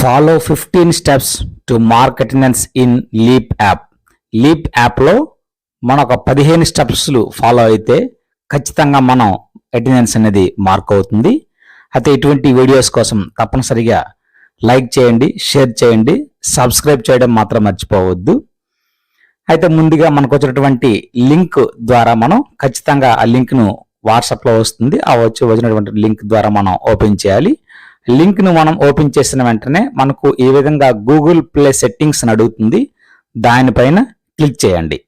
Follow fifteen steps to mark attendance in leap app leap యాప్లో మన ఒక పదిహేను స్టెప్స్లు ఫాలో అయితే ఖచ్చితంగా మనం అటెండెన్స్ అనేది మార్క్ అవుతుంది. అయితే ఇటువంటి వీడియోస్ కోసం తప్పనిసరిగా లైక్ చేయండి షేర్ చేయండి సబ్స్క్రైబ్ చేయడం మాత్రం మర్చిపోవద్దు. అయితే ముందుగా మనకు వచ్చినటువంటి లింక్ ద్వారా మనం ఖచ్చితంగా ఆ లింక్ను వాట్సాప్లో వస్తుంది. ఆ వచ్చి వచ్చినటువంటి లింక్ ద్వారా మనం ఓపెన్ చేయాలి. లింక్ను మనం ఓపెన్ చేసిన వెంటనే మనకు ఈ విధంగా గూగుల్ ప్లే సెట్టింగ్స్ అడుగుతుంది. దానిపైన క్లిక్ చేయండి.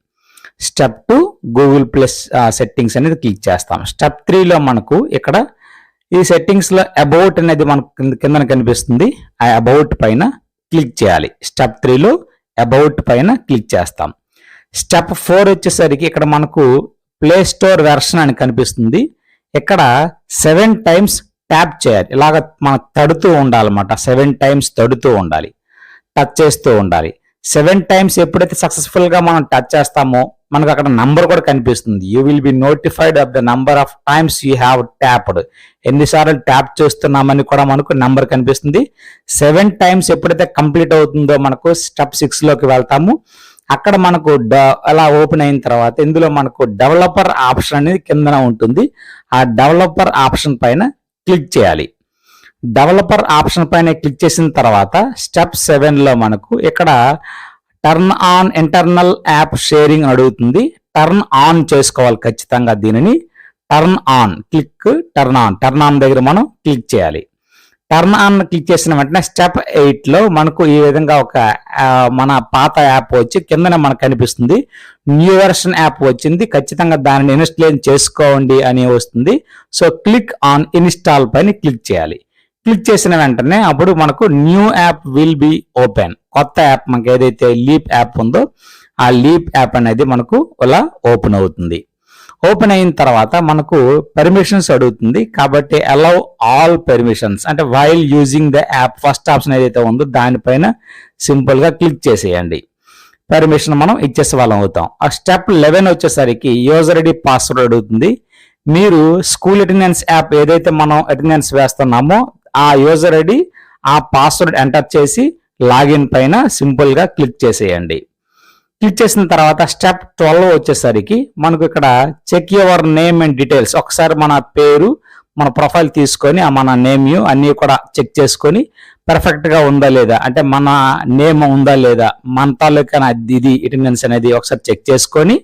Step two Google plus settings అనేది క్లిక్ చేస్తాం. స్టెప్ త్రీలో మనకు ఇక్కడ ఈ సెట్టింగ్స్లో అబౌట్ అనేది మనకు కింద కనిపిస్తుంది. ఆ అబౌట్ పైన క్లిక్ చేయాలి. స్టెప్ త్రీలో అబౌట్ పైన క్లిక్ చేస్తాం. స్టెప్ ఫోర్ వచ్చేసరికి ఇక్కడ మనకు ప్లే స్టోర్ వెర్షన్ అని కనిపిస్తుంది. ఇక్కడ సెవెన్ టైమ్స్ ట్యాప్ చేయాలి. ఇలాగ మనం తడుతూ ఉండాలన్నమాట. సెవెన్ టైమ్స్ తడుతూ ఉండాలి. టచ్ చేస్తూ ఉండాలి. సెవెన్ టైమ్స్ ఎప్పుడైతే సక్సెస్ఫుల్గా మనం టచ్ చేస్తామో మనకు అక్కడ నంబర్ కూడా కనిపిస్తుంది. You will be notified of the number of times you have tapped. ఎన్నిసార్లు ట్యాప్ చేస్తున్నామని కూడా మనకు నంబర్ కనిపిస్తుంది. సెవెన్ టైమ్స్ ఎప్పుడైతే కంప్లీట్ అవుతుందో మనకు స్టెప్ సిక్స్లోకి వెళ్తాము. అక్కడ మనకు అలా ఓపెన్ అయిన తర్వాత ఇందులో మనకు డెవలపర్ ఆప్షన్ అనేది కిందన ఉంటుంది. ఆ డెవలపర్ ఆప్షన్ పైన క్లిక్ చేయాలి. డెవలపర్ ఆప్షన్ పైన క్లిక్ చేసిన తర్వాత స్టెప్ సెవెన్లో మనకు ఇక్కడ turn on internal app sharing అడుగుతుంది. టర్న్ ఆన్ చేసుకోవాలి ఖచ్చితంగా దీనిని. Turn on click turn on. Turn on దగ్గర మనం క్లిక్ చేయాలి. టర్న్ ఆన్ క్లిక్ చేసిన వెంటనే స్టెప్ ఎయిట్లో మనకు ఈ విధంగా ఒక మన పాత యాప్ వచ్చి కిందనే మనకు కనిపిస్తుంది. న్యూ వెర్షన్ యాప్ వచ్చింది. ఖచ్చితంగా దానిని ఇన్స్టాల్ చేసుకోండి అని వస్తుంది. సో క్లిక్ ఆన్ ఇన్స్టాల్ పైన క్లిక్ చేయాలి. క్లిక్ చేసిన వెంటనే అప్పుడు మనకు new app will be open కొత్త యాప్ మనకు ఏదైతే లీప్ యాప్ ఉందో ఆ లీప్ యాప్ అనేది మనకు అలా ఓపెన్ అవుతుంది. ఓపెన్ అయిన తర్వాత మనకు పర్మిషన్స్ అడుగుతుంది. కాబట్టి అలౌ ఆల్ పర్మిషన్స్ అంటే while using the app first option ఏదైతే ఉందో దానిపైన సింపుల్గా క్లిక్ చేసేయండి. పర్మిషన్ మనం ఇచ్చేసే వాళ్ళం అవుతాం. ఆ స్టెప్ లెవెన్ వచ్చేసరికి యూజర్ ఐడి పాస్వర్డ్ అడుగుతుంది. మీరు స్కూల్ అటెండెన్స్ యాప్ ఏదైతే మనం అటెండెన్స్ వేస్తున్నామో ఆ యూజర్ ఐడి ఆ పాస్వర్డ్ ఎంటర్ చేసి లాగిన్ పైన సింపుల్గా క్లిక్ చేసేయండి. క్లిక్ చేసిన తర్వాత స్టెప్ ట్వెల్వ్ వచ్చేసరికి మనకు ఇక్కడ check your name and details. ఒకసారి మన పేరు మన ప్రొఫైల్ తీసుకొని మన నేమ్ అన్నీ కూడా చెక్ చేసుకొని పర్ఫెక్ట్గా ఉందా లేదా? అంటే మన నేమ్ ఉందా లేదా? మన తాలూకా ఇది అటెండెన్స్ అనేది ఒకసారి చెక్ చేసుకొని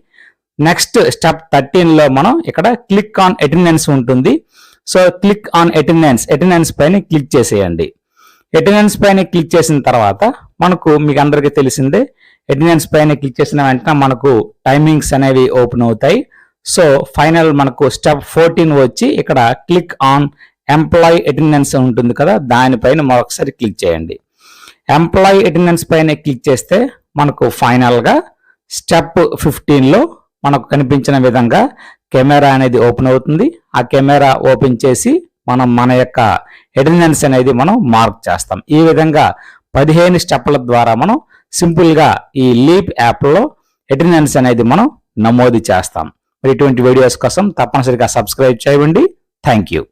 నెక్స్ట్ స్టెప్ థర్టీన్లో మనం ఇక్కడ క్లిక్ ఆన్ అటెండెన్స్ ఉంటుంది. So click on attendance attendance పైన క్లిక్ చేసేయండి. అటెండెన్స్ పైన క్లిక్ చేసిన తర్వాత మనకు మీకు అందరికీ తెలిసిందే అటెండెన్స్ పైన క్లిక్ చేసిన వెంటనే మనకు టైమింగ్స్ అనేవి ఓపెన్ అవుతాయి. సో ఫైనల్ మనకు స్టెప్ ఫోర్టీన్ వచ్చి ఇక్కడ క్లిక్ ఆన్ ఎంప్లాయీ అటెండెన్స్ ఉంటుంది కదా దానిపైన మరొకసారి క్లిక్ చేయండి. ఎంప్లాయీ అటెండెన్స్ పైన క్లిక్ చేస్తే మనకు ఫైనల్గా స్టెప్ ఫిఫ్టీన్లో మనకు కనిపించిన విధంగా కెమెరా అనేది ఓపెన్ అవుతుంది. ఆ కెమెరా ఓపెన్ చేసి మనం మన యొక్క అటెండెన్స్ అనేది మనం మార్క్ చేస్తాం. ఈ విధంగా పదిహేను స్టెప్ల ద్వారా మనం సింపుల్గా ఈ లీప్ యాప్లో అటెండెన్స్ అనేది మనం నమోదు చేస్తాం. మరి ఇటువంటి వీడియోస్ కోసం తప్పనిసరిగా సబ్స్క్రైబ్ చేయండి. Thank you